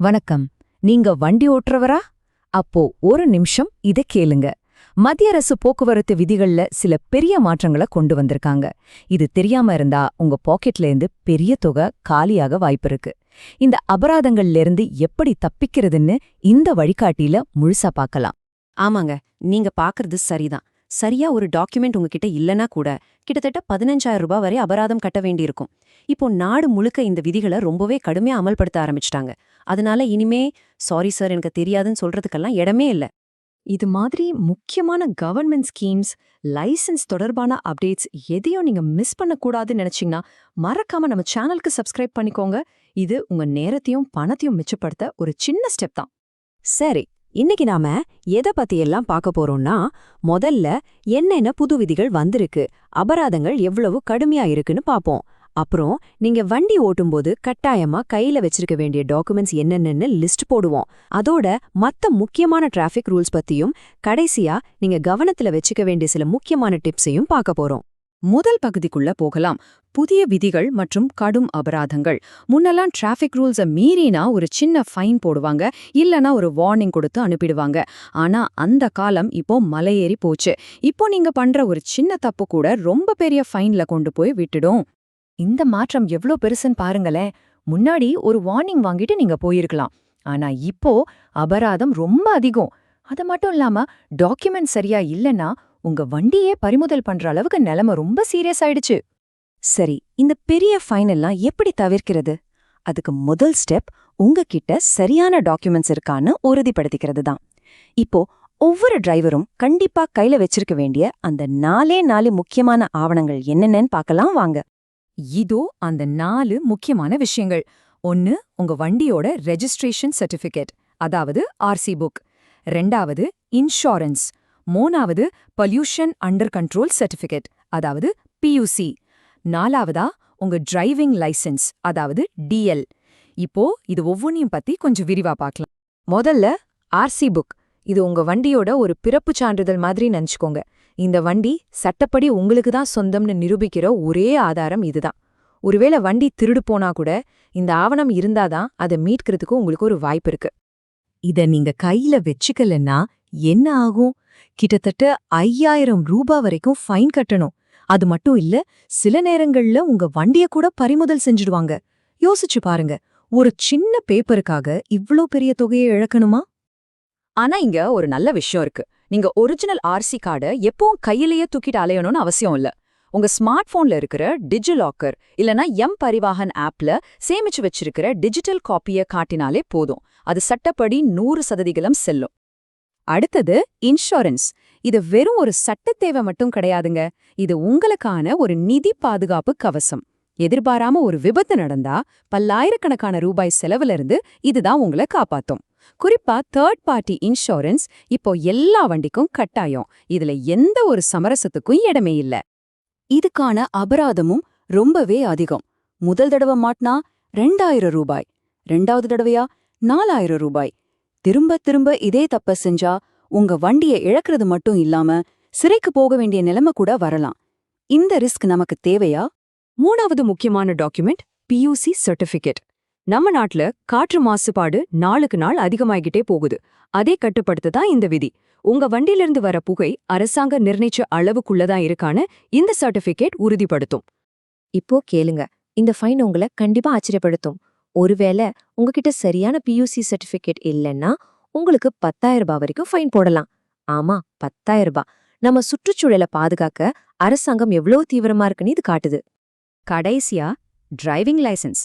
வணக்கம். நீங்க வண்டி ஓட்டுறவரா? அப்போ ஒரு நிமிஷம் இத கேளுங்க. மத்திய அரசு போக்குவரத்து விதிகள்ல சில பெரிய மாற்றங்களை கொண்டு வந்திருக்காங்க. இது தெரியாம இருந்தா உங்க பாக்கெட்ல இருந்து பெரிய தொகை காலியாக வாய்ப்பிருக்கு இந்த அபராதங்கள்ல இருந்து எப்படி தப்பிக்கிறதுன்னு இந்த வழிகாட்டியில முழுசா பார்க்கலாம். ஆமாங்க. நீங்க பாக்குறது சரிதான். சரியா ஒரு டாக்குமெண்ட் உங்ககிட்ட இல்லனா கூட கிட்டத்தட்ட பதினஞ்சாயிரம் ரூபாய் வரை அபராதம் கட்ட வேண்டியிருக்கும். இப்போ நாடு முழுக்க இந்த விதிகளை ரொம்பவே கடுமையா அமல்படுத்த ஆரம்பிச்சிட்டாங்க. அதனால இனிமே சாரி சார் எனக்கு தெரியாதுன்னு சொல்றதுக்கெல்லாம் இடமே இல்ல. இது மாதிரி முக்கியமான கவர்மெண்ட் ஸ்கீம்ஸ் லைசென்ஸ் தொடர்பான அப்டேட்ஸ் எதையும் நீங்க மிஸ் பண்ணக்கூடாதுன்னு நினைச்சீங்கன்னா மறக்காம நம்ம சேனலுக்கு சப்ஸ்கிரைப் பண்ணிக்கோங்க. இது உங்க நேரத்தையும் பணத்தையும் மிச்சப்படுத்த ஒரு சின்ன ஸ்டெப் தான். சரி இன்னைக்கு நாம எதை பத்தி எல்லாம் பார்க்க போறோம்னா முதல்ல என்னென்ன புது விதிகள் வந்திருக்கு அபராதங்கள் எவ்வளவு கடுமையா இருக்குன்னு பாப்போம் அப்புறம் நீங்க வண்டி ஓட்டும்போது கட்டாயமா கையில வச்சிருக்க வேண்டிய டாக்குமெண்ட்ஸ் என்னென்னு லிஸ்ட் போடுவோம். அதோட மத்த முக்கியமான டிராஃபிக் ரூல்ஸ் பத்தியும் கடைசியா நீங்க கவனத்துல வச்சுக்க வேண்டிய சில முக்கியமான டிப்ஸையும் பார்க்க போறோம். முதல் பகுதிக்குள்ள போகலாம். புதிய விதிகள் மற்றும் கடும் அபராதங்கள். முன்னெல்லாம் டிராஃபிக் ரூல்ஸை மீறினா ஒரு சின்ன ஃபைன் போடுவாங்க. இல்லனா ஒரு வார்னிங் கொடுத்து அனுப்பிடுவாங்க. ஆனா அந்த காலம் இப்போ மலையேறி போச்சு. இப்போ நீங்க பண்ற ஒரு சின்ன தப்பு கூட ரொம்ப பெரிய ஃபைன்ல கொண்டு போய் விட்டுடும். இந்த மாற்றம் எவ்ளோ பெருசுன்னு பாருங்களேன். முன்னாடி ஒரு வார்னிங் வாங்கிட்டு நீங்க போயிருக்கலாம். ஆனா இப்போ அபராதம் ரொம்ப அதிகம். அது மட்டும் இல்லாம டாக்குமெண்ட் சரியா இல்லனா உங்க வண்டியே பறிமுதல் பண்ற அளவுக்கு நிலைமை ரொம்ப சீரியஸ் ஆயிடுச்சு. சரி இந்த பெரிய ஃபைன் எல்லாம் எப்படி தவிர்க்கிறது? அதுக்கு முதல் ஸ்டெப் உங்ககிட்ட சரியான டாக்குமெண்ட்ஸ் இருக்கான்னு உறுதிப்படுத்திக்கிறது தான் இப்போ ஒவ்வொரு டிரைவரும் கண்டிப்பா கையில வச்சிருக்க வேண்டிய அந்த நாலே நாலு முக்கியமான ஆவணங்கள் என்னென்னு பார்க்கலாம் வாங்க. இதோ அந்த நாலு முக்கியமான விஷயங்கள். ஒன்னு உங்க வண்டியோட ரெஜிஸ்ட்ரேஷன் சர்டிஃபிகேட் அதாவது ஆர்சி புக் ரெண்டாவது இன்ஷூரன்ஸ் மூணாவது பொல்யூஷன் அண்டர் கண்ட்ரோல் சர்டிஃபிகேட் அதாவது பியூசி நாலாவதா உங்க டிரைவிங் லைசன்ஸ் அதாவது டிஎல் இப்போ இது ஒவ்வொன்றையும் பத்தி கொஞ்சம் விரிவா பார்க்கலாம் முதல்ல ஆர்சி புக் இது உங்க வண்டியோட ஒரு பிறப்பு சான்றிதழ் மாதிரி நினைச்சுக்கோங்க. இந்த வண்டி சட்டப்படி உங்களுக்கு தான் சொந்தம்னு நிரூபிக்கிற ஒரே ஆதாரம் இதுதான். ஒருவேளை வண்டி திருடு போனா கூட இந்த ஆவணம் இருந்தாதான் அதை மீட்கிறதுக்கு உங்களுக்கு ஒரு வாய்ப்பு இருக்கு. இத நீங்க கையில வச்சுக்கலன்னா என்ன ஆகும்? கிட்டத்தட்ட ஐயாயிரம் ரூபா வரைக்கும் ஃபைன் கட்டணும். அது மட்டும் இல்ல சில நேரங்கள்ல உங்க வண்டிய கூட பறிமுதல் செஞ்சுடுவாங்க. யோசிச்சு பாருங்க ஒரு சின்ன பேப்பருக்காக இவ்ளோ பெரிய தொகையை இழக்கணுமா? ஆனா இங்க ஒரு நல்ல விஷயம் இருக்கு. நீங்க ஒரிஜினல் ஆர்சி கார்டை எப்பவும் கையிலேயே தூக்கிட்டு அலையணும்னு அவசியம் இல்ல. உங்க ஸ்மார்ட் போன்ல இருக்கிற டிஜிலாக்கர் இல்லனா எம் பரிவாகன் ஆப்ல சேமிச்சு வச்சிருக்கிற டிஜிட்டல் காப்பிய காட்டினாலே போதும். அது சட்டப்படி நூறு சதவிகிதம் செல்லும். அடுத்தது இன்சூரன்ஸ் இது வெறும் ஒரு சட்ட தேவை மட்டும் கிடையாதுங்க. இது உங்களுக்கான ஒரு நிதி பாதுகாப்பு கவசம். எதிர்பாராம ஒரு விபத்து நடந்தா பல்லாயிரக்கணக்கான ரூபாய் செலவுல இருந்து இதுதான் உங்களை காப்பாத்தும். குறிப்பா தேர்ட் பார்ட்டி இன்சூரன்ஸ் இப்போ எல்லா வண்டிக்கும் கட்டாயம். இதுல எந்த ஒரு சமரசத்துக்கும் இடமே இல்ல. இதுக்கான அபராதமும் ரொம்பவே அதிகம். முதல் தடவை மாட்டினா ரெண்டாயிரம் ரூபாய். ரெண்டாவது தடவையா நாலாயிரம் ரூபாய். திரும்ப திரும்ப இதே தப்ப செஞ்சா உங்க வண்டியை இழக்கிறது மட்டும் இல்லாம சிறைக்கு போக வேண்டிய நிலைமை கூட வரலாம். இந்த ரிஸ்க் நமக்கு தேவையா? மூணாவது முக்கியமான டாக்குமெண்ட் பியூசி சர்டிஃபிகேட் நம்ம நாட்டுல காற்று மாசுபாடு நாளுக்கு நாள் அதிகமாகிட்டே போகுது. அதே கட்டுப்படுத்த தான் இந்த விதி. உங்க வண்டியிலிருந்து வர புகை அரசாங்க நிர்ணயிச்ச அளவுக்குள்ளதான் இருக்கான்னு இந்த சர்டிபிகேட் உறுதிப்படுத்தும். இப்போ கேளுங்க. இந்த ஃபைன் உங்களை கண்டிப்பா ஆச்சரியப்படுத்தும். ஒருவேளை உங்ககிட்ட சரியான பியூசி சர்டிபிகேட் இல்லைன்னா உங்களுக்கு பத்தாயிரம் ரூபாய் வரைக்கும் ஃபைன் போடலாம். ஆமா பத்தாயிரம் ரூபாய். நம்ம சுற்றுச்சூழலை பாதுகாக்க அரசாங்கம் எவ்வளவு தீவிரமா இருக்குன்னு இது காட்டுது. கடைசியா டிரைவிங் லைசென்ஸ்.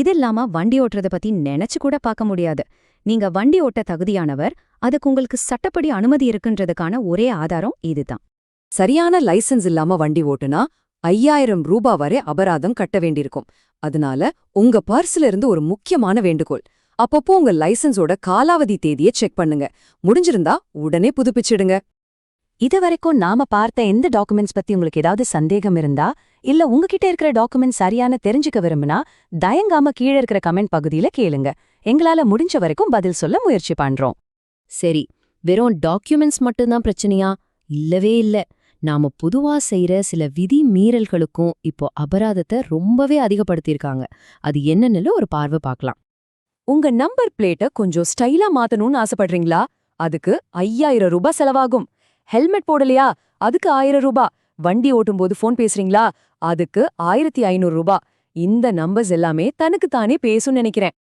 இது இல்லாம வண்டி ஓட்டுறத பத்தி நினைச்சு கூட பார்க்க முடியாது. நீங்க வண்டி ஓட்ட தகுதியானவர் அதுக்கு உங்களுக்கு சட்டப்படி அனுமதி இருக்குன்றதுக்கான ஒரே ஆதாரம் இதுதான். சரியான லைசென்ஸ் இல்லாம வண்டி ஓட்டுனா ஐயாயிரம் ரூபா வரை அபராதம் கட்ட வேண்டியிருக்கும். அதனால உங்க பர்ஸ்ல இருந்து ஒரு முக்கியமான வேண்டுகோள். அப்பப்போ உங்க லைசன்ஸோட காலாவதி தேதியை செக் பண்ணுங்க. முடிஞ்சிருந்தா உடனே புதுப்பிச்சிடுங்க. இதுவரைக்கும் நாம பார்த்த எந்த டாக்குமெண்ட்ஸ் பத்தி உங்களுக்கு ஏதாவது சந்தேகம் இருந்தா இல்ல உங்ககிட்ட இருக்கிற டாக்குமெண்ட் சரியான தெரிஞ்சுக்க விரும்புனா தயங்காம கீழே இருக்கிற கமெண்ட் பகுதியில கேளுங்க. எங்களால முடிஞ்ச வரைக்கும் பதில் சொல்ல முயற்சி பண்றோம். சரி வெறும் டாக்குமெண்ட்ஸ் மட்டும்தான் பிரச்சனையா? இல்லவே இல்ல. நாம பொதுவா செய்யற சில விதி மீறல்களுக்கும் இப்போ அபராதத்தை ரொம்பவே அதிகப்படுத்தியிருக்காங்க. அது என்னன்னு ஒரு பார்வை பார்க்கலாம். உங்க நம்பர் பிளேட்ட கொஞ்சம் ஸ்டைலா மாத்தணும்னு ஆசைப்படுறீங்களா? அதுக்கு ஐயாயிரம் ரூபாய் செலவாகும். ஹெல்மெட் போடலையா? அதுக்கு ஆயிரம் ரூபாய். வண்டி ஓட்டும்போது ஃபோன் பேசுறீங்களா? அதுக்கு ஆயிரத்தி ஐநூறு ரூபா. இந்த நம்பர்ஸ் எல்லாமே தனக்கு தானே பேசும் நினைக்கிறேன்.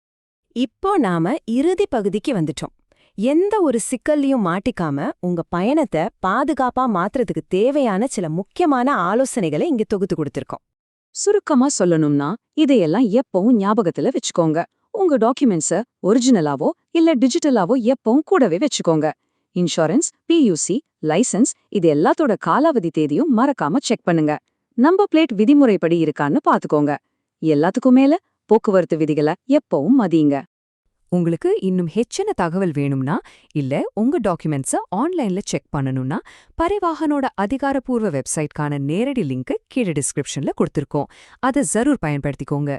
இப்போ நாம இறுதி பகுதிக்கு வந்துட்டோம். எந்த ஒரு சிக்கல்லையும் மாட்டிக்காம உங்க பயணத்தை பாதுகாப்பா மாத்துறதுக்கு தேவையான சில முக்கியமான ஆலோசனைகளை இங்க தொகுத்து கொடுத்திருக்கோம். சுருக்கமா சொல்லணும்னா இதையெல்லாம் எப்பவும் ஞாபகத்துல வச்சுக்கோங்க. உங்க டாக்குமெண்ட்ஸ ஒரிஜினலாவோ இல்ல டிஜிட்டலாவோ எப்பவும் கூடவே வச்சுக்கோங்க. இன்சூரன்ஸ் பியூசி லைசன்ஸ் இது எல்லாத்தோட காலாவதி தேதியும் மறக்காம செக் பண்ணுங்க. நம்பர் பிளேட் விதிமுறைப்படி இருக்கான்னு பாத்துக்கோங்க. எல்லாத்துக்கும் மேல போக்குவரத்து விதிகளை எப்பவும் மதியுங்க. உங்களுக்கு இன்னும் ஹெச்சன தகவல் வேணும்னா இல்ல உங்க டாக்குமெண்ட்ஸ ஆன்லைன்ல செக் பண்ணணும்னா பரிவாகனோட அதிகாரப்பூர்வ வெப்சைட்கான நேரடி லிங்க் கீழே டிஸ்கிரிப்ஷன்ல கொடுத்திருக்கோம். அதை ஜரூர் பயன்படுத்திக்கோங்க.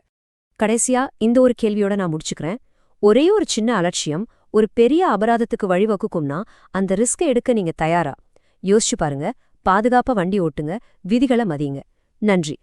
கடைசியா இந்த ஒரு கேள்வியோட நான் முடிச்சுக்கிறேன். ஒரே ஒரு சின்ன அலட்சியம் ஒரு பெரிய அபராதத்துக்கு வழிவகுக்கும்னா அந்த ரிஸ்கை எடுக்க நீங்க தயாரா? யோசிச்சு பாருங்க. பாதுகாப்பா வண்டி ஓட்டுங்க விதிகளை மதியுங்க. நன்றி.